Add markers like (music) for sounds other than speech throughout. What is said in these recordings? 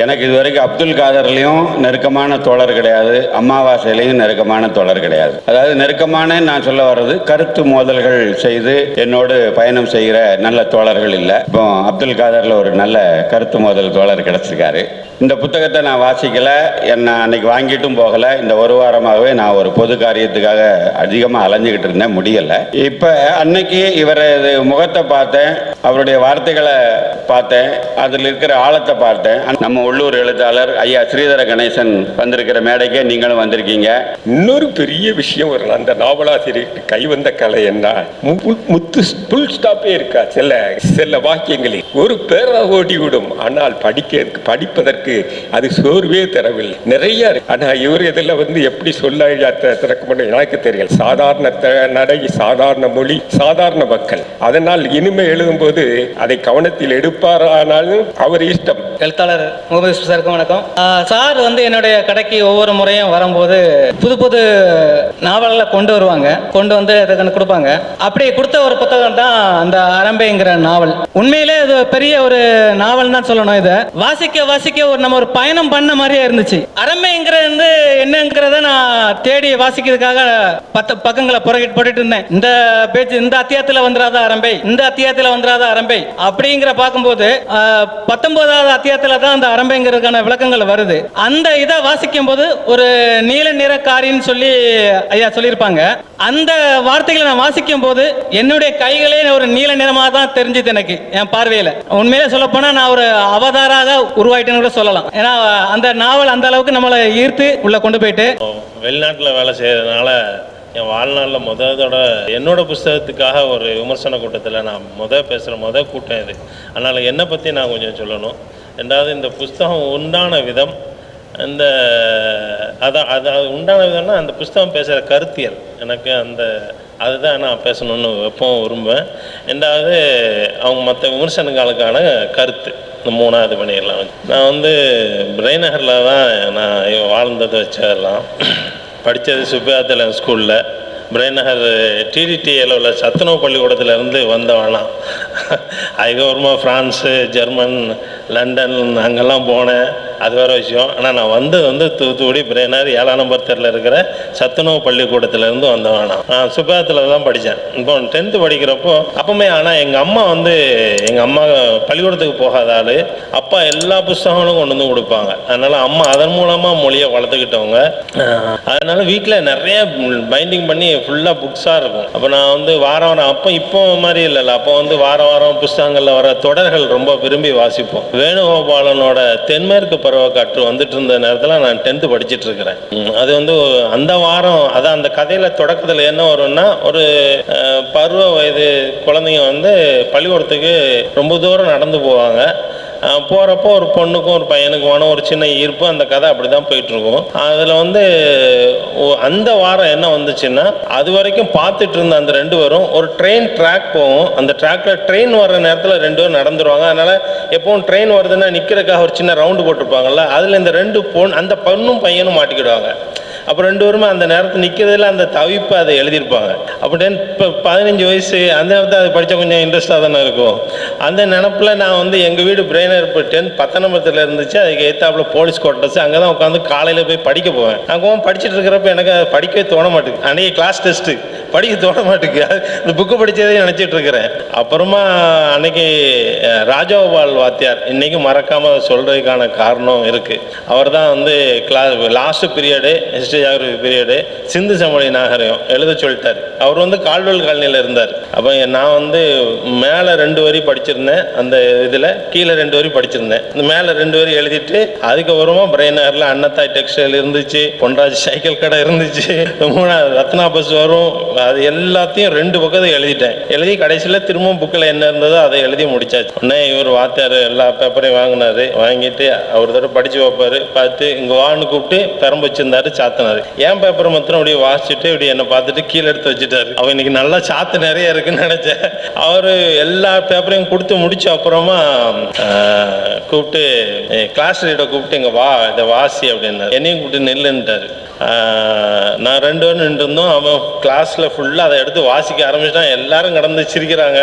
எனக்கு இது வரைக்கும் அப்துல் காதர்லையும் நெருக்கமான தோழர் கிடையாது அமாவாசையிலையும் நெருக்கமான தோழர் கிடையாது. அதாவது நெருக்கமான நான் சொல்ல வர்றது கருத்து மோதல்கள் செய்து என்னோடு பயணம் செய்கிற நல்ல தோழர்கள் இல்லை. இப்போ அப்துல் காதர்ல ஒரு நல்ல கருத்து மோதல் தோழர் கிடைச்சிருக்காரு. இந்த புத்தகத்தை நான் வாசிக்கல என்ன அன்னைக்கு வாங்கிட்டும் போகல. இந்த ஒரு வாரமாகவே நான் ஒரு பொது காரியத்துக்காக அதிகமாக அலைஞ்சுக்கிட்டு இருந்தேன் முடியல. இப்போ அன்னைக்கு இவரது முகத்தை பார்த்தேன் அவருடைய வார்த்தைகளை பார்த்தேன் அதில் இருக்கிற ஆழத்தை பார்த்தேன். நம்ம உள்ளூர் எழுத்தாளர் ஐயா ஸ்ரீதர கணேசன் வந்திருக்கிற மேடைக்கே நீங்களும் வந்திருக்கீங்க. இன்னொரு பெரிய விஷயம் ஒரு அந்த நாவலாசிரியருக்கு கைவந்த கலை என்ன? முத்து புல் ஸ்டாப்பே இருக்கா? சில சில வாக்கியங்களில். ஒரு பேரா ஓடிவிடும். ஆனால் படிக்க படிப்பதற்கு அது சோர்வே தரவில்லை. நிறைய ஆனால் இவர் இதில் வந்து எப்படி சொல்ல திறக்க முடியும்? எனக்கு தெரியல சாதாரண த- நடை சாதாரண மொழி சாதாரண மக்கள். அதனால் இனிமே எழுதும்போது அதை கவனத்தில் எடுப்பாரானாலும் அவர் இஷ்டம். எழுத்தாளர் முகமது சாருக்கும் வணக்கம். சார் வந்து என்னுடைய கடைக்கு ஒவ்வொரு முறையும் வரும்போது புது புது நாவல்களை கொண்டு வருவாங்க. கொண்டு வந்து அதுக்கு கொடுப்பாங்க. அப்படி கொடுத்த ஒரு புத்தகம் தான் அந்த அரம்பைங்கிற நாவல். உண்மையிலே அது பெரிய ஒரு நாவல் தான் சொல்லணும் இதை. வாசிக்க வாசிக்க ஒரு நம்ம ஒரு பயணம் பண்ண மாதிரியே இருந்துச்சு. அரம்பைங்கிறது வந்து என்னங்கிறத நான் தேடி வாசிக்கிறதுக்காக பத்து பக்கங்களை புறக்கிட்டு போட்டுட்டு இருந்தேன். இந்த பேச்சு இந்த அத்தியாயத்துல வந்துடாத அரம்பை இந்த அத்தியாயத்துல வந்துடாத அரம்பை அப்படிங்கிற பார்க்கும்போது பத்தொன்பதாவது அத்தியாயத்துல தான் அந்த அரம்பைங்கிறதுக்கான விளக்கங்கள் வருது. அந்த இதை வாசிக்கும் போது ஒரு நீல நிற காரின்னு சொல்லி ஐயா சொல்லியிருப்பாங்க. அந்த வார்த்தைகளை நான் வாசிக்கும் போது என்னுடைய கைகளே ஒரு நீல நிறமாக தான் தெரிஞ்சுது எனக்கு என் பார்வையில். உண்மையிலே சொல்ல போனா நான் ஒரு அவதாராக உருவாயிட்டேன்னு கூட சொல்லலாம். ஏன்னா அந்த நாவல் அந்த அளவுக்கு நம்மளை ஈர்த்து உள்ள கொண்டு போயிட்டு. வெளிநாட்டில் வேலை செய்கிறதுனால என் வாழ்நாளில் முதலோட என்னோட புஸ்தகத்துக்காக ஒரு விமர்சன கூட்டத்தில் நான் முத பேசுகிற முத கூட்டம் இது. அதனால் என்னை பற்றி நான் கொஞ்சம் சொல்லணும். ரெண்டாவது இந்த புஸ்தகம் உண்டான விதம் இந்த அதான் அது அது உண்டான விதம்னா அந்த புஸ்தகம் பேசுகிற கருத்தியல். எனக்கு அந்த அதுதான் நான் பேசணும்னு எப்பவும் விரும்புவேன். ரெண்டாவது அவங்க மற்ற விமர்சனங்களுக்கான கருத்து இந்த மூணாவது பண்ணிடலாம் நான் வந்து பிரைநகரில் தான் நான் வாழ்ந்தது வச்சதெல்லாம். படித்தது சுப்பியாத்தல ஸ்கூலில். பிரைநகர் டிடிடிஎல் உள்ள சத்துணவு பள்ளிக்கூடத்திலேருந்து வந்தவனாம் அதுக்கப்புறமா (laughs) ஃப்ரான்ஸு ஜெர்மன் லண்டன் அங்கெல்லாம் போனேன். அது வேறு விஷயம். ஆனால் நான் வந்து வந்து தூத்துக்குடி பிரைனர் ஏழாம் நம்பர் தெருவில் இருக்கிற சத்துணவு பள்ளிக்கூடத்துலேருந்து வந்தவன் நான். சுப்பியாத்தில் தான் படித்தேன். இப்போ டென்த்து படிக்கிறப்போ அப்போமே ஆனால் எங்கள் அம்மா வந்து எங்கள் அம்மா பள்ளிக்கூடத்துக்கு போகாத ஆள். அப்பா எல்லா புஸ்தகங்களும் கொண்டு வந்து கொடுப்பாங்க. அதனால் அம்மா அதன் மூலமாக மொழியை வளர்த்துக்கிட்டவங்க. அதனால் வீட்டில் நிறைய பைண்டிங் பண்ணி ஃபுல்லாக புக்ஸாக இருக்கும். அப்போ நான் வந்து வாரம் வாரம் அப்போ இப்போ மாதிரி இல்லைல்ல. அப்போ வந்து வாரம் வாரம் புஸ்தகங்களில் வர தொடர்கள் ரொம்ப விரும்பி வாசிப்போம். வேணுகோபாலனோட தென்மேற்கு பருவக்காற்று வந்துட்டு இருந்த நேரத்தில் நான் டென்த்து படிச்சுட்டு இருக்கிறேன் அது வந்து அந்த வாரம் அதான் அந்த கதையில் தொடக்கத்தில் என்ன வரும்னா ஒரு பருவ வயது குழந்தைங்க வந்து பள்ளிக்கூடத்துக்கு ரொம்ப தூரம் நடந்து போவாங்க. போகிறப்போ ஒரு பொண்ணுக்கும் ஒரு பையனுக்குமான ஒரு சின்ன ஈர்ப்பு அந்த கதை அப்படி தான் போயிட்டுருக்கும். அதில் வந்து அந்த வாரம் என்ன வந்துச்சுன்னா அது வரைக்கும் பார்த்துட்டு இருந்த அந்த ரெண்டு பேரும் ஒரு ட்ரெயின் ட்ராக் போகும். அந்த ட்ராக்ல ட்ரெயின் வர்ற நேரத்தில் ரெண்டு பேரும் நடந்துருவாங்க. அதனால் எப்பவும் ட்ரெயின் வருதுன்னா நிற்கிறதுக்காக ஒரு சின்ன ரவுண்டு போட்டிருப்பாங்கல்ல அதில் இந்த ரெண்டு பொண்ணு அந்த பொண்ணும் பையனும் மாட்டிக்கிடுவாங்க. அப்போ ரெண்டு பேருமே அந்த நேரத்தில் நிற்கிறதுல அந்த தவிப்பை அதை எழுதியிருப்பாங்க. அப்போ டென் இப்போ பதினஞ்சு வயசு அந்த நேரத்தில் அதை படித்தா கொஞ்சம் இன்ட்ரெஸ்டாக தானே இருக்கும். அந்த நினப்பில் நான் வந்து எங்கள் வீடு பிரெயினர் இப்போ டென்த் பத்தனம்பரத்தில் இருந்துச்சு அதுக்கு ஏற்றாப்புல போலீஸ் குவார்ட்டர்ஸ் அங்கே தான் உட்காந்து காலையில் போய் படிக்க போவேன். அங்கே படிச்சுட்டு இருக்கிறப்ப எனக்கு அதை படிக்கவே தோண மாட்டேங்குது. அன்றைக்கி கிளாஸ் டெஸ்ட்டு படிக்க தோண மாட்டேங்குது இந்த புக்கு படித்ததே நினச்சிட்டு இருக்கிறேன் அப்புறமா அன்னைக்கு ராஜகோபால் வாத்தியார் இன்னைக்கு மறக்காமல் சொல்கிறதுக்கான காரணம் இருக்குது அவர் தான் வந்து class last period history geography period Sindhu சமொழி நாகரிகம் எழுத சொல்லிட்டார். அவர் வந்து கால்வெல் காலனியில் இருந்தார். அப்போ நான் வந்து மேலே ரெண்டு வரி படிச்சிருந்தேன். அந்த இதில் கீழே ரெண்டு வரி படிச்சிருந்தேன். இந்த மேலே ரெண்டு வரி எழுதிட்டு அதுக்கப்புறமா பிரெயினரில் அன்னத்தாய் டெக்ஸ்டைல் இருந்துச்சு. பொன்ராஜ் சைக்கிள் கடை இருந்துச்சு. மூணாவது ரத்னா பஸ் வரும். அது எல்லாத்தையும் ரெண்டு பக்கத்தை எழுதிட்டேன். எழுதி கடைசியில் திரும்பவும் புக்கில் என்ன இருந்ததோ அதை எழுதி முடிச்சாச்சு. உடனே இவர் வாத்தியார் எல்லா பேப்பரையும் வாங்கினாரு. வாங்கிட்டு அவர் தடவை படித்து வைப்பாரு பார்த்து இங்கே வான்னு கூப்பிட்டு பெரம்பு வச்சிருந்தாரு சாத்தினார். என் பேப்பரை மாத்திரம் அப்படியே வாசிச்சுட்டு இப்படி என்னை பார்த்துட்டு கீழே எடுத்து வச்சுட்டாரு. அவன் இன்னைக்கு நல்லா சாத்து நிறைய இருக்குன்னு நினச்சேன். அவர் எல்லா பேப்பரையும் கொடுத்து முடிச்ச அப்புறமா கூப்பிட்டு கிளாஸ் லீடரை கூப்பிட்டு இங்கே வா இதை வாசி அப்படின்னாரு. என்னையும் கூப்பிட்டு நெல்லுன்ட்டார். நான் ரெண்டு பேரும் நின்று இருந்தோம் அவன் கிளாஸில் ஃபுல்லாக அதை எடுத்து வாசிக்க ஆரம்பிச்சிட்டான். எல்லாரும் கடந்து சிரிக்கிறாங்க.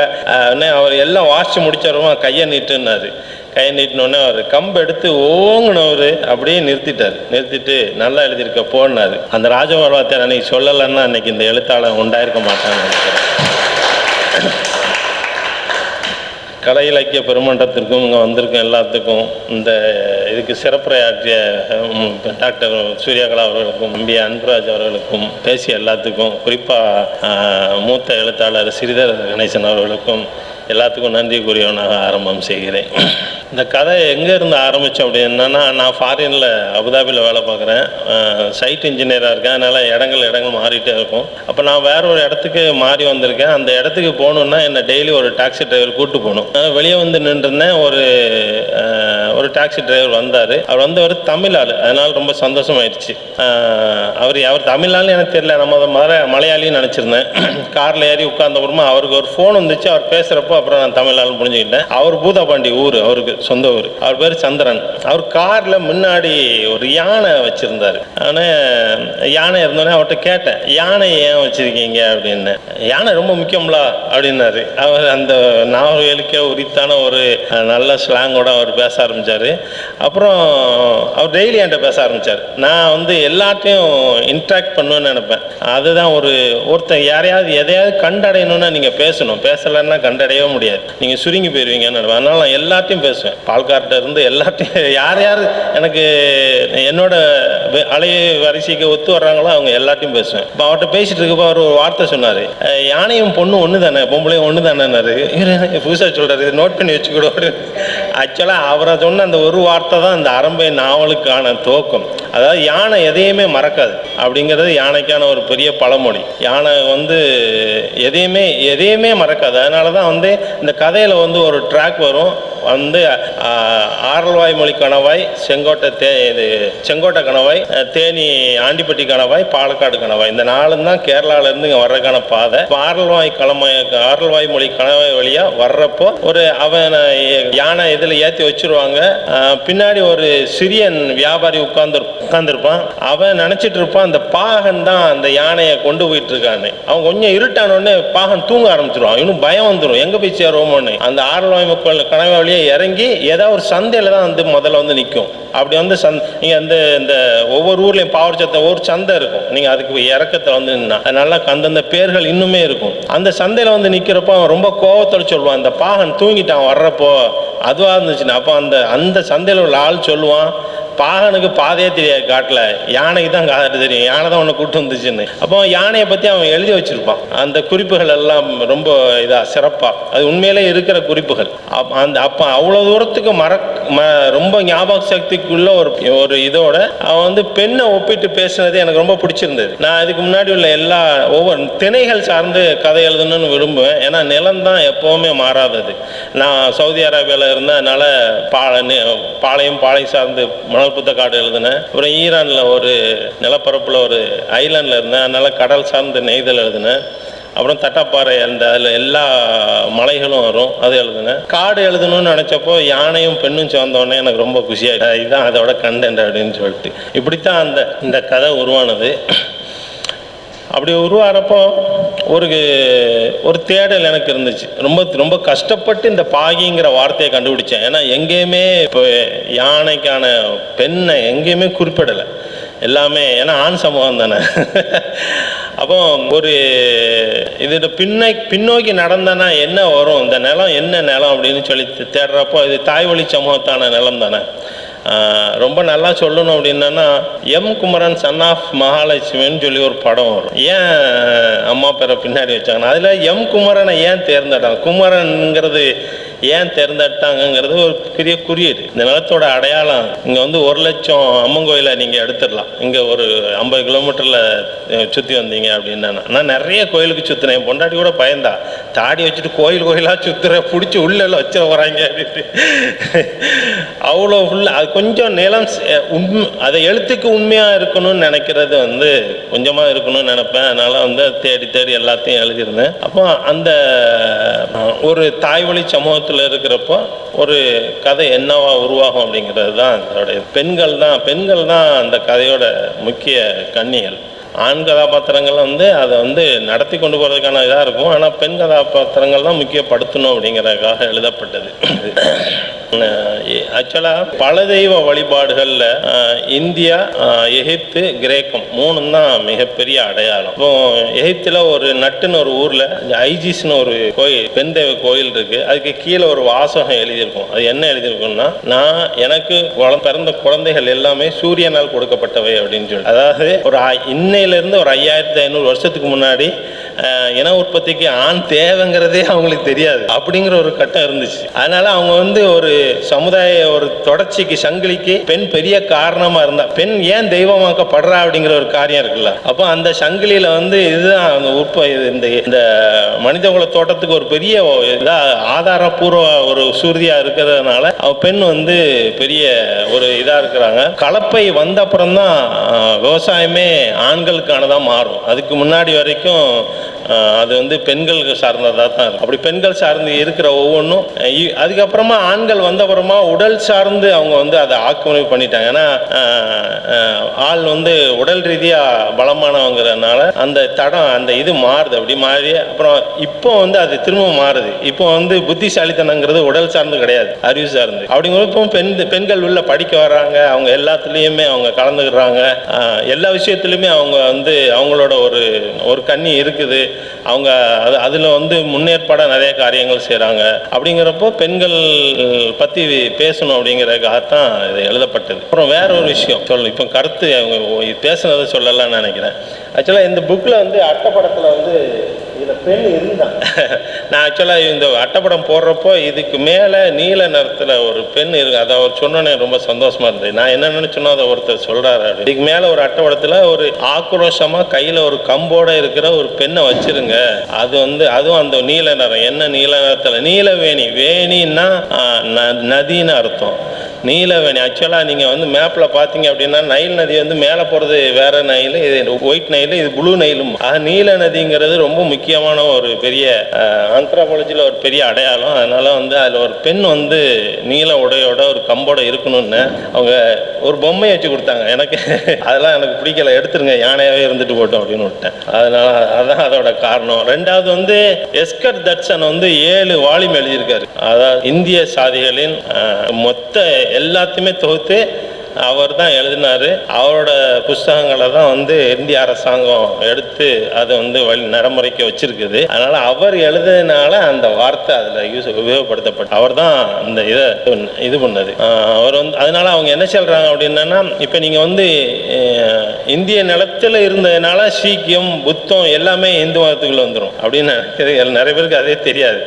உடனே அவர் எல்லாம் வாசித்து முடிச்சாருமா கையை நீட்டுன்னாரு. கையை நீட்டினோடனே அவர் கம்பு எடுத்து ஓங்கினவர் அப்படியே நிறுத்திட்டார். நிறுத்திட்டு நல்லா எழுதியிருக்க போனார் அந்த ராஜபார்வாத்தியார் அன்னைக்கு சொல்லலைன்னா அன்னைக்கு இந்த எழுத்தாளர் உண்டாயிருக்க மாட்டான்னு நினைக்கிறேன். கலை இலக்கிய பெருமன்றத்திற்கும் இங்கே வந்திருக்கும் எல்லாத்துக்கும் இந்த இதுக்கு சிறப்புரையாற்றிய டாக்டர் சூர்யாகலா அவர்களுக்கும் எம்பி அன்பராஜ் அவர்களுக்கும் பேசிய எல்லாத்துக்கும் குறிப்பாக மூத்த எழுத்தாளர் ஸ்ரீதர் கணேசன் அவர்களுக்கும் எல்லாத்துக்கும் நன்றி கூறியவனாக ஆரம்பம் செய்கிறேன். இந்த கதை எங்கே இருந்து ஆரம்பித்தோம் அப்படின்னா நான் ஃபாரினில் அபுதாபியில் வேலை பார்க்குறேன். சைட் இன்ஜினியராக இருக்கேன். அதனால் இடங்கள் இடங்கள் மாறிட்டே இருக்கும். அப்போ நான் வேற ஒரு இடத்துக்கு மாறி வந்திருக்கேன். அந்த இடத்துக்கு போகணுன்னா என்னை டெய்லி ஒரு டாக்ஸி டிரைவர் கூப்பிட்டு போகணும். வெளியே வந்து நின்றுருந்தேன். ஒரு ஒரு டாக்ஸி டிரைவர் வந்தார். அவர் வந்தவர் தமிழ் ஆள் அதனால் ரொம்ப சந்தோஷமாயிடுச்சு அவர் அவர் தமிழ் எனக்கு தெரியல. நம்ம மர மலையாளின்னு நினச்சிருந்தேன். காரில் ஏறி உட்கார்ந்தப்புறமா அவருக்கு ஒரு ஃபோன் வந்துச்சு. அவர் பேசுகிறப்போ அப்புறம் நான் தமிழ் புரிஞ்சுக்கிட்டேன். அவர் பூதாபாண்டி ஊர் அவருக்கு சொந்த ஊர். அவர் பேர் சந்திரன். அவர் காரில் முன்னாடி ஒரு யானை வச்சுருந்தார். ஆனால் யானை இருந்தோடனே அவர்கிட்ட கேட்டேன் யானை ஏன் வச்சுருக்கீங்க? அப்படின்னு. யானை ரொம்ப முக்கியம்ல அப்படின்னாரு. அவர் அந்த நாவல்களுக்கே உரித்தான ஒரு நல்ல ஸ்லாங்கோட அவர் பேச ஆரம்பித்தார் அப்புறம் அவர் டெய்லி என்கிட்ட பேச ஆரம்பித்தார் நான் வந்து எல்லாத்தையும் இன்ட்ராக்ட் பண்ணுவேன்னு நினைப்பேன். அதுதான் ஒரு ஒருத்தன் யாரையாவது எதையாவது கண்டடையணும்னா நீங்கள் பேசணும். பேசலைன்னா கண்டடையவும் முடியாது. நீங்கள் சுருங்கி போயிடுவீங்கன்னு நினைப்பேன் அதனால் நான் எல்லாத்தையும் பேசுவேன். பால்கார்ட்ட இருந்து எல்லாத்தையும் (laughs) யார் யார் எனக்கு என்னோட அலைய வரிசைக்கு ஒத்து வர்றாங்களோ அவங்க எல்லாத்தையும் பேசுவேன். இப்போ அவர்கிட்ட பேசிட்டு இருக்கப்போ அவர் ஒரு வார்த்தை சொன்னார். யானையும் பொண்ணு ஒன்று தானே பொம்பளையும் ஒன்று தானேன்னாரு புதுசாக சொல்கிறாரு இது நோட் பண்ணி வச்சுக்கிடும் ஆக்சுவலாக அவரை சொன்ன அந்த ஒரு வார்த்தை தான் அந்த அரம்பை நாவலுக்கான துவக்கம். அதாவது யானை எதையுமே மறக்காது. அப்படிங்கிறது யானைக்கான ஒரு பெரிய பழமொழி. யானை வந்து எதையுமே எதையுமே மறக்காது. அதனால தான் வந்து இந்த கதையில் வந்து ஒரு ட்ராக் வரும். வந்து ஆரல்வாய் மொழி கணவாய் செங்கோட்டை தே இது செங்கோட்டை கணவாய் தேனி ஆண்டிப்பட்டி கணவாய் பாலக்காடு கணவாய். இந்த நாலும் தான் கேரளாவிலேருந்து இங்கே வர்றதுக்கான பாதை. இப்போ ஆரல்வாய் கிழமை ஆரல்வாய் மொழி கணவாய் வழியாக வர்றப்போ ஒரு அவன் யானை இதில் ஏற்றி வச்சிருவாங்க. பின்னாடி ஒரு சிறியன் வியாபாரி உட்கார்ந்து உட்காந்துருப்பான் அவன் நினச்சிட்டு இருப்பான் அந்த பாகன் தான் அந்த யானையை கொண்டு போயிட்டு இருக்கான்னு அவன் கொஞ்சம் இருட்டான உடனே பாகன் தூங்க ஆரம்பிச்சிருவான். இன்னும் பயம் வந்துடும் எங்கே போய் சேருவோமோன்னு. அந்த ஆரல்வாய் மக்கள் கனவை வழியே இறங்கி ஏதாவது ஒரு சந்தையில் தான் வந்து முதல்ல வந்து நிற்கும் அப்படி வந்து சந் நீங்கள் வந்து இந்த ஒவ்வொரு ஊர்லேயும் பாவர் சத்தை ஒரு சந்தை இருக்கும். நீங்கள் அதுக்கு இறக்கத்தில் வந்து நின்னா. அது நல்லா அந்தந்த பேர்கள் இன்னுமே இருக்கும். அந்த சந்தையில் வந்து நிற்கிறப்போ அவன் ரொம்ப கோவத்தோட சொல்லுவான். அந்த பாகன் தூங்கிட்டான் வர்றப்போ. அதுவாக இருந்துச்சுன்னா அப்போ அந்த அந்த சந்தையில் உள்ள ஆள் சொல்லுவான். பாகனுக்கு பாதையே தெரியாது காட்டில். யானைக்கு தான் காதட்டு தெரியும். யானை தான் ஒன்று கூட்டு வந்துச்சுன்னு. அப்போ யானையை பற்றி அவன் எழுதி வச்சிருப்பான். அந்த குறிப்புகள் எல்லாம் ரொம்ப இதாக சிறப்பாக அது உண்மையிலே இருக்கிற குறிப்புகள். அப்- அந்த அப்போ அவ்வளோ தூரத்துக்கு மறக் ரொம்ப ஞாபக சக்திக்குள்ள ஒரு ஒரு இதோட அவன் வந்து பெண்ணை ஒப்பிட்டு பேசுனது எனக்கு ரொம்ப பிடிச்சிருந்தது. நான் இதுக்கு முன்னாடி உள்ள எல்லா ஒவ்வொரு திணைகள் சார்ந்து கதை எழுதணும்னு விரும்புவேன். ஏன்னா நிலம் தான் எப்போவுமே மாறாதது. நான் சவுதி அரேபியாவில் இருந்ததுனால பால நி- பாளையம் பாலை சார்ந்து மணல் புத்த காடு எழுதினேன். அப்புறம் ஈரானில் ஒரு நிலப்பரப்பில் ஒரு ஐலாண்டில் இருந்தேன். அதனால கடல் சார்ந்த நெய்தல் எழுதினேன். அப்புறம் தட்டப்பாறை அந்த அதில் எல்லா மலைகளும் வரும். அது எழுதுனேன் காடு எழுதணும்னு நினச்சப்போ யானையும் பெண்ணும் சேர்ந்தோடனே எனக்கு ரொம்ப குஷியாக இதுதான் அதோட கண்டென்ட் அப்படின்னு சொல்லிட்டு. இப்படித்தான் அந்த இந்த கதை உருவானது. அப்படி உருவாகிறப்போ ஒரு ஒரு தேடல் எனக்கு இருந்துச்சு. ரொம்ப ரொம்ப கஷ்டப்பட்டு இந்த பாகிங்கிற வார்த்தையை கண்டுபிடிச்சேன். ஏன்னா எங்கேயுமே இப்போ யானைக்கான பெண்ணை எங்கேயுமே குறிப்பிடலை. எல்லாமே ஏன்னா ஆண் சமூகம் தானே. அப்போ ஒரு இதோட பின்னை பின்னோக்கி நடந்தனா என்ன வரும்? இந்த நிலம் என்ன நிலம் அப்படின்னு சொல்லி தேடுறப்போ இது தாய்வழி சமூகத்தான நிலம் தானே. ரொம்ப நல்லா சொல்லணும் அப்படின்னா எம். குமரன் சன் ஆஃப் மகாலட்சுமின்னு சொல்லி ஒரு படம் வரும். ஏன் அம்மா பேரை பின்னாடி வச்சாங்கன்னா அதில் எம். குமரனை ஏன் தேர்ந்தெடுத்தாங்க? குமரன்ங்கிறது ஏன் தேர்ந்தெடுத்தாங்கிறது ஒரு பெரிய குறியீடு. இந்த நிலத்தோட அடையாளம் இங்கே வந்து ஒரு லட்சம் அம்மன் கோயிலை நீங்கள் எடுத்துடலாம். இங்கே ஒரு ஐம்பது கிலோமீட்டரில் சுற்றி வந்தீங்க அப்படின்னா நான் நிறைய கோயிலுக்கு சுற்றினேன் பொண்டாட்டி கூட பயந்தா தாடி வச்சுட்டு கோயில் கோயிலாக சுற்றுற பிடிச்சி உள்ளே எல்லாம் வச்சிட போகிறாங்க அப்படின்ட்டு அவ்வளோ ஃபுல்லாக அது கொஞ்சம் நிலம் உண்மை அதை எழுத்துக்கு உண்மையாக இருக்கணும்னு நினைக்கிறது வந்து கொஞ்சமாக இருக்கணும்னு நினைப்பேன். அதனால் வந்து தேடி தேடி எல்லாத்தையும் எழுதியிருந்தேன். அப்போ அந்த ஒரு தாய்வழி சமூகத்தை சமூகத்தில் இருக்கிறப்போ ஒரு கதை என்னவா உருவாகும் அப்படிங்கிறது தான் அதோடைய பெண்கள் தான் பெண்கள் தான் அந்த கதையோட முக்கிய கண்ணிகள் ஆண் கதாபாத்திரங்கள் வந்து அதை வந்து நடத்தி கொண்டு போகிறதுக்கான இதாக இருக்கும். ஆனால் பெண் கதாபாத்திரங்கள் தான் முக்கியப்படுத்தணும் அப்படிங்கிறதுக்காக எழுதப்பட்டது. (coughs) ஆக்சுவலாக பல தெய்வ வழிபாடுகளில் இந்தியா எகிப்து கிரேக்கம் மூணும் தான் மிகப்பெரிய அடையாளம். இப்போ எகிப்தில் ஒரு நட்டுன்னு ஒரு ஊரில் ஐஜிஸ்னு ஒரு கோயில் பெண் தெய்வ கோயில் இருக்கு. அதுக்கு கீழே ஒரு வாசகம் எழுதியிருக்கும். அது என்ன எழுதியிருக்கும்னா நான் எனக்கு பிறந்த குழந்தைகள் எல்லாமே சூரியனால் கொடுக்கப்பட்டவை அப்படின்னு சொல்லி. அதாவது ஒரு ஆ- சென்னையிலேருந்து ஒரு ஐயாயிரத்தி ஐநூறு வருஷத்துக்கு முன்னாடி இன உற்பத்திக்கு ஆண் தேவைங்கிறதே அவங்களுக்கு தெரியாது. அப்படிங்கிற ஒரு கட்டம் இருந்துச்சு. அதனால அவங்க வந்து ஒரு சமுதாய ஒரு தொடர்ச்சிக்கு சங்கிலிக்கு பெண் பெரிய காரணமா இருந்தா பெண் ஏன் தெய்வமாக்கப்படுறா அப்படிங்கிற ஒரு காரியம் இருக்குல்ல. அப்போ அந்த சங்கிலியில வந்து இதுதான் அந்த உற்ப இந்த இந்த மனிதகுல தோட்டத்துக்கு ஒரு பெரிய இதா ஆதாரபூர்வ ஒரு சூர்தியா இருக்கிறதுனால பெண் வந்து பெரிய ஒரு இதா இருக்கிறாங்க. கலப்பை வந்த அப்புறம் தான் விவசாயமே ஆண்களுக்கானதான் மாறும். அதுக்கு முன்னாடி வரைக்கும் அது வந்து பெண்களுக்கு சார்ந்ததாக தான் இருக்கும். அப்படி பெண்கள் சார்ந்து இருக்கிற ஒவ்வொன்றும் இ- அதுக்கப்புறமா ஆண்கள் வந்தப்புறமா உடல் சார்ந்து அவங்க வந்து அதை ஆக்கிரமிப்பு பண்ணிட்டாங்க. ஏன்னா ஆள் வந்து உடல் ரீதியாக பலமானவங்கிறதுனால அந்த தடம் அந்த இது மாறுது. அப்படி மாறி அப்புறம் இப்போ வந்து அது திரும்ப மாறுது. இப்போ வந்து புத்திசாலித்தனங்கிறது உடல் சார்ந்து கிடையாது அறிவு சார்ந்து. அப்படிங்கிறப்ப இப்போ பெண் பெண்கள் உள்ள படிக்க வர்றாங்க. அவங்க எல்லாத்துலேயுமே அவங்க கலந்துக்கிறாங்க. எல்லா விஷயத்துலையுமே அவங்க வந்து அவங்களோட ஒரு ஒரு கண்ணி இருக்குது. அவங்க அது அதில் வந்து முன்னேற்பாட நிறைய காரியங்கள் செய்கிறாங்க அப்படிங்கிறப்போ பெண்கள் பற்றி பேசணும் அப்படிங்கிறதுக்காகத்தான் இது எழுதப்பட்டது. அப்புறம் வேற ஒரு விஷயம் சொல்லணும் இப்போ கருத்து அவங்க பேசுனதை சொல்லலாம்னு நினைக்கிறேன். ஆக்சுவலாக இந்த புக்கில் வந்து அட்டப்படத்தில் வந்து (laughs) நான் ஆக்சுவலாக இந்த அட்டப்படம் போடுறப்போ இதுக்கு மேலே நீல நிறத்தில் ஒரு பெண் இருக்கு அதை அவர் சொன்னோன்னே ரொம்ப சந்தோஷமாக இருந்தது. நான் என்ன நினைச்சேனோ அதை ஒருத்தர் சொல்கிறாரு இதுக்கு மேலே ஒரு அட்டப்படத்தில் ஒரு ஆக்ரோஷமாக கையில் ஒரு கம்போட இருக்கிற ஒரு பெண்ணை வச்சிருங்க. அது வந்து அதுவும் அந்த நீல நிறம். என்ன நீல நிறத்தில்? நீலவேணி. வேணின்னா ந- நதின்னு அர்த்தம். நீலவேணி. ஆக்சுவலாக நீங்கள் வந்து மேப்பில் பார்த்தீங்க அப்படின்னா நைல் நதி வந்து மேலே போகிறது வேறு நைல் இது ஒயிட் நைல் இது ப்ளூ நைலும் ஆக நீல நதிங்கிறது ரொம்ப முக்கியமான ஒரு பெரிய ஆந்த்ராபாலஜியில் ஒரு பெரிய அடையாளம். அதனால் வந்து அதில் ஒரு பெண் வந்து நீல உடையோட ஒரு கம்போட இருக்கணும்னு அவங்க ஒரு பொம்மையை வச்சு கொடுத்தாங்க. எனக்கு அதெல்லாம் எனக்கு பிடிக்கல. எடுத்துருங்க யானையாகவே இருந்துட்டு போட்டோம் அப்படின்னு விட்டேன். அதனால் அதான் அதோட காரணம். ரெண்டாவது வந்து எஸ்கர் தட்சன் வந்து ஏழு வாலிம் எழுதியிருக்காரு. அதாவது இந்திய சாதிகளின் மொத்த எல்லாத்தையுமே தொகுத்து அவர் தான் எழுதினாரு. அவரோட புஸ்தகங்களை தான் வந்து இந்திய அரசாங்கம் எடுத்து அதை வந்து வழி நடைமுறைக்கு வச்சிருக்குது. அதனால் அவர் எழுதுனால அந்த வார்த்தை அதில் யூஸ் உபயோகப்படுத்தப்பட்ட அவர் தான் அந்த இதை இது பண்ணது. அவர் வந்து அதனால் அவங்க என்ன சொல்கிறாங்க அப்படின்னா இப்போ நீங்கள் வந்து இந்திய நிலத்தில் இருந்ததுனால சீக்கியம் புத்தம் எல்லாமே இந்து மதத்துக்குள்ளே வந்துடும் அப்படின்னு நினைக்கிறது நிறைய பேருக்கு அதே தெரியாது.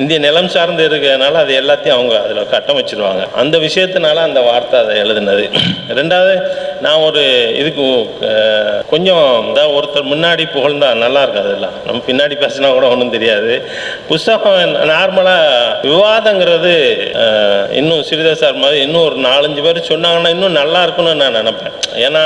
இந்திய நிலம் சார்ந்து இருக்கிறதுனால அது எல்லாத்தையும் அவங்க அதில் கட்டமைச்சிருவாங்க. அந்த விஷயத்தினால அந்த வார்த்தை அதை எழுதுனது. ரெண்டாவது நான் ஒரு இதுக்கு கொஞ்சம் தான் ஒருத்தர் முன்னாடி புகழ்ந்தா நல்லா அதெல்லாம் நம்ம பின்னாடி பேசினா கூட ஒன்றும் தெரியாது. புஸ்தகம் நார்மலாக விவாதங்கிறது இன்னும் சிறிதர் சார் மாதிரி இன்னும் ஒரு நாலஞ்சு பேர் சொன்னாங்கன்னா இன்னும் நல்லா இருக்கும்னு நான் நினப்பேன். ஏன்னா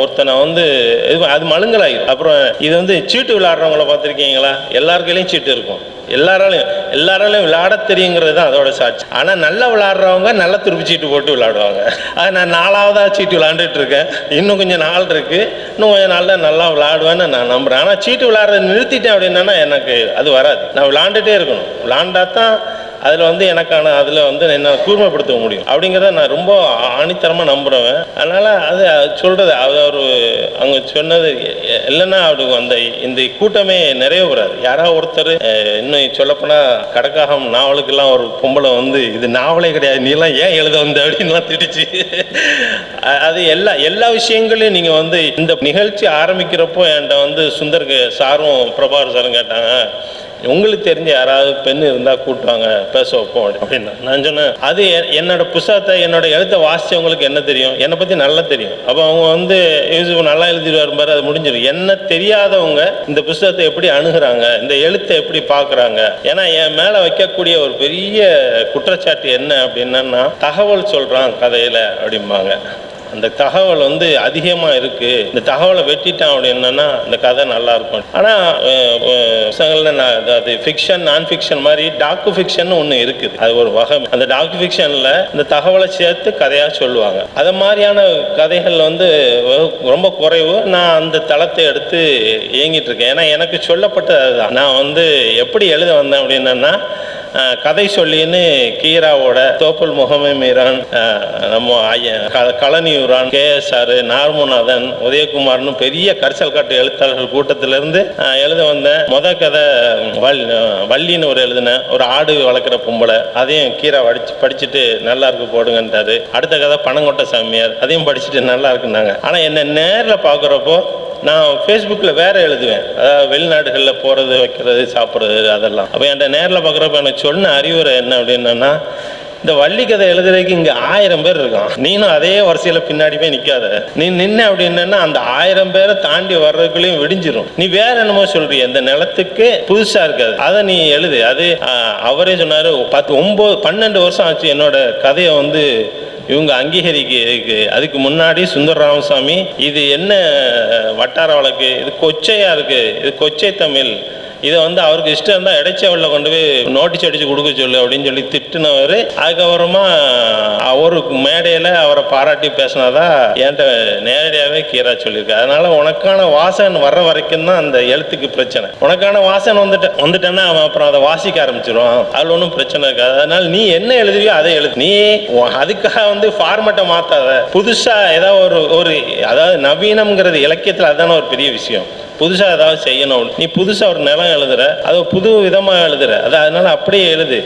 ஒருத்தனை வந்து இது அது மழுங்கலாயிரும் அப்புறம் இது வந்து சீட்டு விளையாடுறவங்கள பார்த்துருக்கீங்களா? எல்லார் கையிலையும் சீட்டு இருக்கும். எல்லாராலையும் எல்லாராலையும் விளையாட தெரியுங்கிறது தான் அதோட சாட்சி. ஆனால் நல்லா விளையாடுறவங்க நல்லா திருப்பி சீட்டு போட்டு விளையாடுவாங்க அது நான் நாலாவதாக சீட்டு விளையாண்டுட்டு இருக்கேன் இன்னும் கொஞ்சம் நாள் இருக்குது இன்னும் கொஞ்சம் நாளில் நல்லா விளையாடுவேன்னு நான் நம்புகிறேன் ஆனால் சீட்டு விளையாடுறத நிறுத்திட்டேன் அப்படின்னா எனக்கு அது வராது. நான் விளையாண்டுட்டே இருக்கணும். விளையாண்டா தான் அதில் வந்து எனக்கான அதில் வந்து என்ன கூர்மைப்படுத்த முடியும். அப்படிங்கிறத நான் ரொம்ப ஆணித்தரமாக நம்புகிறவன் அதனால் அது சொல்கிறது அது அவர் அவங்க சொன்னது இல்லைன்னா அவருக்கு அந்த இந்த கூட்டமே நிறைய வராது யாராவது ஒருத்தர் இன்னும் சொல்லப்போனால் கடக்காகம் நாவலுக்கெல்லாம் ஒரு பொம்பளை வந்து இது நாவலே கிடையாது நீலாம் ஏன் எழுத வந்த? அப்படின்லாம் திட்டுச்சு. அது எல்லா எல்லா விஷயங்களையும் நீங்கள் வந்து இந்த நிகழ்ச்சி ஆரம்பிக்கிறப்போ என்கிட்ட வந்து சுந்தர் சாரும் பிரபாகர் சாரும் கேட்டாங்க உங்களுக்கு தெரிஞ்ச யாராவது பெண் இருந்தால் கூட்டுவாங்க பேச வைப்போம் அப்படின்னா. நான் சொன்னேன் அது என்னோட புஸ்தகத்தை என்னோட எழுத்தை வாசிச்சவங்களுக்கு என்ன தெரியும்? என்னை பற்றி நல்லா தெரியும். அப்போ அவங்க வந்து யூசுப் நல்லா எழுதிடுவார் பாரு அது முடிஞ்சிடும் என்ன தெரியாதவங்க இந்த புஸ்தகத்தை எப்படி அணுகிறாங்க? இந்த எழுத்தை எப்படி பார்க்குறாங்க ஏன்னா என் மேலே வைக்கக்கூடிய ஒரு பெரிய குற்றச்சாட்டு என்ன அப்படின்னா தகவல் சொல்கிறான் கதையில் அப்படிம்பாங்க. அந்த தகவல் வந்து அதிகமாக இருக்குது இந்த தகவலை வெட்டிட்டான் அப்படின்னா இந்த கதை நல்லா இருக்கும். ஆனால் புத்தகங்களில் நான் அது- ஃபிக்ஷன் நான் ஃபிக்ஷன் மாதிரி டாக்கு ஃபிக்ஷன் ஒன்று இருக்குது. அது ஒரு வகை. அந்த டாக்கு ஃபிக்ஷனில் இந்த தகவலை சேர்த்து கதையாக சொல்லுவாங்க. அது மாதிரியான கதைகள் வந்து ரொம்ப குறைவு. நான் அந்த தளத்தை எடுத்து இயங்கிட்டு இருக்கேன். ஏன்னா எனக்கு சொல்லப்பட்டது அதுதான். நான் வந்து எப்படி எழுத வந்தேன் அப்படின்னா கதை சொல்லின்னு கீராவோட தோப்புல் முகமை மீரான் நம்ம கலனியூரான் கே எஸ் கேஎஸ்ஆர் நார்முநாதன் உதயகுமார்னு பெரிய கரிசல் காட்டு எழுத்தாளர்கள் கூட்டத்திலிருந்து எழுத வந்தேன் முத கதை வல் வள்ளின்னு ஒரு எழுதினேன் ஒரு ஆடு வளர்க்குற பொம்பளை அதையும் கீரா படிச்சு படிச்சுட்டு நல்லா இருக்கு போடுங்கன்றாரு அடுத்த கதை பணங்கொட்ட சாமியார் அதையும் படிச்சுட்டு நல்லா இருக்குன்னாங்க ஆனால் என்ன நேரில் பார்க்குறப்போ நான் ஃபேஸ்புக்கில் வேற எழுதுவேன். அதாவது வெளிநாடுகளில் போகிறது வைக்கிறது சாப்பிட்றது அதெல்லாம். அப்போ என்கிட்ட நேரில் பார்க்குறப்ப எனக்கு சொன்ன அறிவுரை என்ன அப்படின்னா இந்த வள்ளி கதை எழுதுறதுக்கு இங்கே ஆயிரம் பேர் இருக்கான். நீனும் அதே வரிசையில் பின்னாடி போய் நிற்காத நீ நின்ன அப்படின்னா அந்த ஆயிரம் பேரை தாண்டி வர்றதுக்குள்ளேயும் விடிஞ்சிரும். நீ வேற என்னமோ சொல்றிய இந்த நிலத்துக்கு புதுசா இருக்காது. அதை நீ எழுது. அது அவரே சொன்னாரு பத்து ஒன்பது பன்னெண்டு வருஷம் ஆச்சு என்னோட கதையை வந்து இவங்க அங்கீகரிக்க அதுக்கு முன்னாடி சுந்தர ராமசாமி இது என்ன வட்டார வழக்கு? இது கொச்சையா இருக்கு? இது கொச்சை தமிழ். இதை வந்து அவருக்கு இஷ்டம் தான் இடைச்சவளில் கொண்டு போய் நோட்டீஸ் அடித்து கொடுக்க சொல்லு அப்படின்னு சொல்லி திட்டுனவர். அதுக்கப்புறமா அவருக்கு மேடையில் அவரை பாராட்டி பேசினாதான் என்கிட்ட நேரடியாகவே கீரா சொல்லியிருக்கு. அதனால உனக்கான வாசன் வர்ற வரைக்கும் தான் அந்த எழுத்துக்கு பிரச்சனை. உனக்கான வாசன் வந்துட்ட வந்துட்டேன்னா அவன் அப்புறம் அதை வாசிக்க ஆரம்பிச்சிருவான். அதில் ஒன்றும் பிரச்சனை இருக்காது. அதனால நீ என்ன எழுதுவியோ அதை எழுது. நீ அதுக்காக வந்து ஃபார்மேட்டை மாற்றாத புதுசாக ஏதாவது ஒரு ஒரு அதாவது நவீனம்ங்கிறது இலக்கியத்தில் அதுதானே ஒரு பெரிய விஷயம். புதுசாக ஏதாவது செய்யணும். நீ புதுசாக ஒரு நிலம் எழுதுற அதை புது விதமாக எழுதுற. அது அதனால அப்படியே எழுது.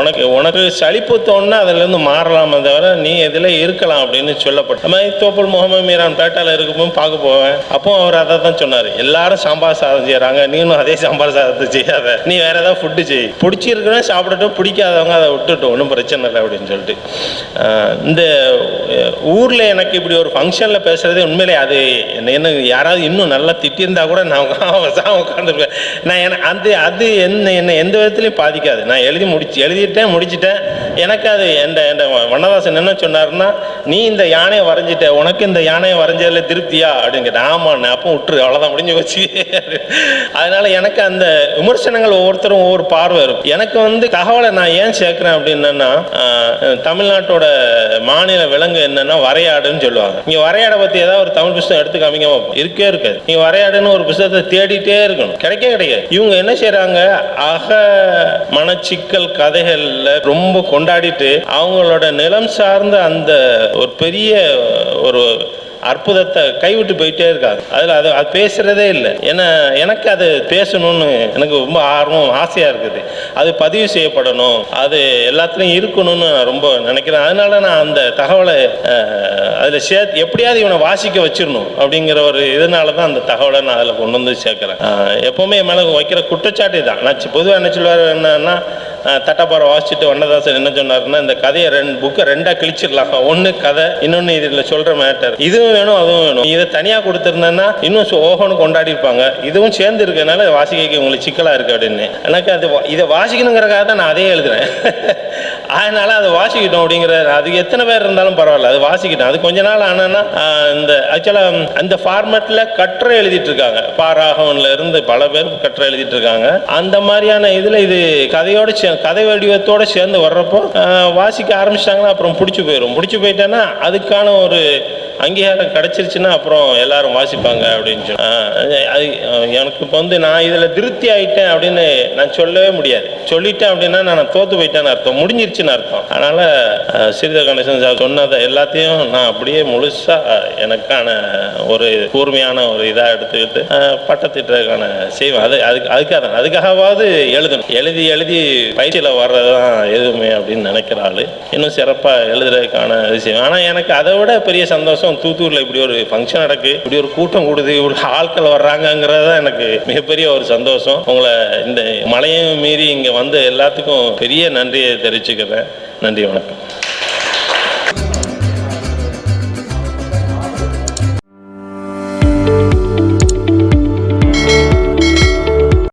உனக்கு உனக்கு சலிப்பு தோணுன்னா அதுலேருந்து மாறலாமே தவிர நீ இதில் இருக்கலாம் அப்படின்னு சொல்லப்பட்ட. மாதிரி தோப்பல் முகமது மீரான் பேட்டாவில் இருக்கும்போது பார்க்க போவேன். அப்போ அவர் அதை தான் சொன்னார். எல்லாரும் சாம்பார் சாதம் செய்கிறாங்க நீனும் அதே சாம்பார் சாதத்தை செய்யாத. நீ வேற ஏதாவது ஃபுட்டு செய். பிடிச்சிருக்கிறேன் சாப்பிடட்டும். பிடிக்காதவங்க அதை விட்டுட்டும் ஒன்றும் பிரச்சனை இல்லை அப்படின்னு சொல்லிட்டு. இந்த ஊரில் எனக்கு இப்படி ஒரு ஃபங்க்ஷனில் பேசுகிறதே உண்மையிலே அது என்ன யாராவது இன்னும் நல்லா திட்டியிருந்தா கூட நான் (laughs) உட்காந்துருப்பேன் நான் என அது அது என்ன என்ன எந்த விதத்துலையும் பாதிக்காது. நான் எழுதி முடிச்சு எழுதிட்டேன் முடிச்சிட்டேன். எனக்கு அது எந்த எந்த வண்ணதாசன் என்ன சொன்னார்னா நீ இந்த யானையை வரைஞ்சிட்ட உனக்கு இந்த யானையை வரைஞ்சதுல திருப்தியா? அப்படின்னு கேட்டேன். ஆமாண்ணே அப்போ விட்டுரு. அவ்வளோதான் முடிஞ்சு போச்சு. (laughs) அதனால் எனக்கு அந்த விமர்சனங்கள் ஒவ்வொருத்தரும் ஒவ்வொரு பார்வை இருக்கும். எனக்கு வந்து தகவலை நான் ஏன் சேர்க்குறேன் அப்படின்னா தமிழ்நாட்டோட மாநில விலங்கு என்னன்னா வரையாடுன்னு சொல்லுவாங்க. நீங்கள் வரையாடை பற்றி ஏதாவது ஒரு தமிழ் புத்தகம் எடுத்து காமிங்க இருக்கே இருக்காது. நீ வரையாடுன்னு ஒரு புத்தகத்தை தேடிட்டே இருக்கணும். கிடைக்க கிடைக்காது. இவங்க என்ன செய்யறாங்க அக மனச்சிக்கல் கதைகள்ல ரொம்ப கொண்டாடிட்டு அவங்களோட நிலம் சார்ந்த அந்த ஒரு பெரிய ஒரு அற்புதத்தை கைவிட்டு போயிட்டே இருக்காங்க அதில் அது அது பேசுகிறதே இல்லை. ஏன்னா எனக்கு அது பேசணும்னு எனக்கு ரொம்ப ஆர்வம் ஆசையாக இருக்குது. அது பதிவு செய்யப்படணும். அது எல்லாத்துலேயும் இருக்கணும்னு நான் ரொம்ப நினைக்கிறேன். அதனால நான் அந்த தகவலை அதில் சேர்த்து எப்படியாவது இவனை வாசிக்க வச்சிடணும் அப்படிங்கிற ஒரு இதனால தான் அந்த தகவலை நான் அதில் கொண்டு வந்து சேர்க்குறேன். எப்போவுமே என் மேலே வைக்கிற குற்றச்சாட்டு தான் நான் பொதுவாக என்ன சொல்லுவார் என்னன்னா தட்டப்பாறை வாசிச்சுட்டு வண்ணதாசன் என்ன சொன்னார்னா இந்த கதையை ரெண்டு புக்கை ரெண்டாக கிழிச்சிடலாம். ஒன்று கதை இன்னொன்று இதில் சொல்கிற மேட்டர் இதுவும் வேணும் அதுவும் வேணும். இதை தனியாக கொடுத்துருந்தேன்னா இன்னும் சு- ஓஹோன்னு கொண்டாடி இருப்பாங்க. இதுவும் சேர்ந்து இருக்கனால வாசிக்க உங்களுக்கு சிக்கலாக இருக்கு அப்படின்னு. எனக்கு அது வா- இதை வாசிக்கணுங்கிறக்காக தான் நான் அதே எழுதுறேன். (laughs) அதனால அதை வாசிக்கிட்டோம் அப்படிங்கிற அது எத்தனை பேர் இருந்தாலும் பரவாயில்ல அது வாசிக்கிட்டோம். அது கொஞ்ச நாள் ஆனால் இந்த ஆக்சுவலாக அந்த ஃபார்மேட்டில் கட்டுரை எழுதிட்டு இருக்காங்க. பாராகவன்ல இருந்து பல பேர் கட்டுரை எழுதிட்டு இருக்காங்க. அந்த மாதிரியான இதில் இது கதையோட சே கதை வடிவத்தோட சேர்ந்து வர்றப்போ வாசிக்க ஆரம்பிச்சிட்டாங்கன்னா அப்புறம் பிடிச்சி போயிடும் பிடிச்சி போயிட்டேன்னா அதுக்கான ஒரு அங்கீகாரம் கிடைச்சிருச்சுன்னா அப்புறம் எல்லாரும் வாசிப்பாங்க அப்படின்னு சொல்லி அது எனக்கு இப்போ வந்து நான் இதில் திருப்தி ஆயிட்டேன் அப்படின்னு நான் சொல்லவே முடியாது. சொல்லிட்டேன் அப்படின்னா நான் தோத்து போயிட்டேன்னு அர்த்தம். முடிஞ்சிருச்சுன்னு அர்த்தம். அதனால் சிறித கணேசன் சார் சொன்னதை எல்லாத்தையும் நான் அப்படியே முழுசாக எனக்கான ஒரு கூர்மையான ஒரு இதாக எடுத்துக்கிட்டு பட்டத்திட்டதுக்கான பட்டத்திட்டக்கான செய்வேன். அது அதுக்கு அதுக்காக தான். அதுக்காகவாவது எழுதணும். எழுதி எழுதி பயிற்சியில் வர்றது தான் எதுவுமே அப்படின்னு நினைக்கிறாள் இன்னும் சிறப்பாக எழுதுறதுக்கான விஷயம். ஆனால் எனக்கு அதை விட பெரிய சந்தோஷம் தூத்துக்குடியில் இப்படி ஒரு ஃபங்க்ஷன் நடக்கு. இப்படி ஒரு கூட்டம் கூடுது. இவ்வளோ ஆட்கள் வர்றாங்கங்கிறது தான் எனக்கு மிகப்பெரிய ஒரு சந்தோஷம். உங்களை இந்த மலையும் மீறி இங்கே வந்து எல்லாத்துக்கும் பெரிய நன்றியை தெரிவிச்சுக்கிறேன். நன்றி வணக்கம்.